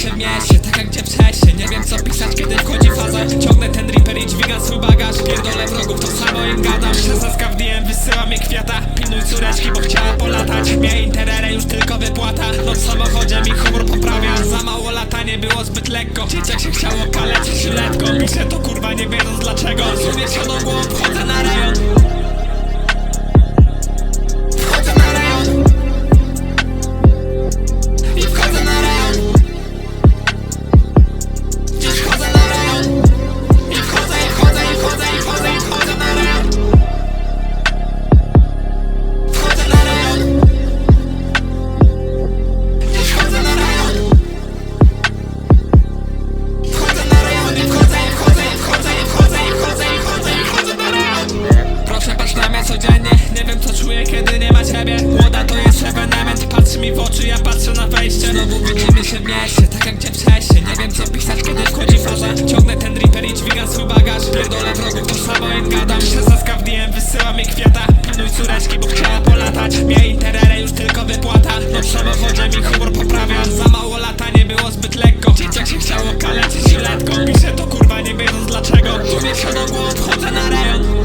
się mieście Tak jak gdzie przesie Nie wiem co pisać kiedy wchodzi faza. Ciągnę ten reaper i dźwigam swój bagaż. Pierdolę wrogów to samo im gadam. Szesnaska w DM wysyła mi kwiata. Pilnuj córeczki bo chciała polatać. Mnie interere już tylko wypłata. No w samochodzie mi humor poprawia. Za mało latanie było zbyt lekko. Dzieciak się chciało kalec żyletką Piszę to czuję kiedy nie ma ciebie. Młoda to jest ewenement Patrzy mi w oczy, ja patrzę na wejście. Znowu widzimy się w mieście Tak jak cię wcześniej. Nie wiem co pisać kiedy wchodzi faza Ciągnę ten reaper i dźwigam swój bagaż. Pierdolę wrogów to samo im gadam. Szesnastka w DM wysyła mi kwiata. Pilnuj córeczki bo chciała polatać. Miała interere już tylko wypłata. No w samochodzie mi humor poprawia. Za mało lata nie było zbyt lekko. Dzieciak się chciało kaleczyć letką Piszę to kurwa nie wiedząc dlaczego. Uniesioną głową wchodzę na rejon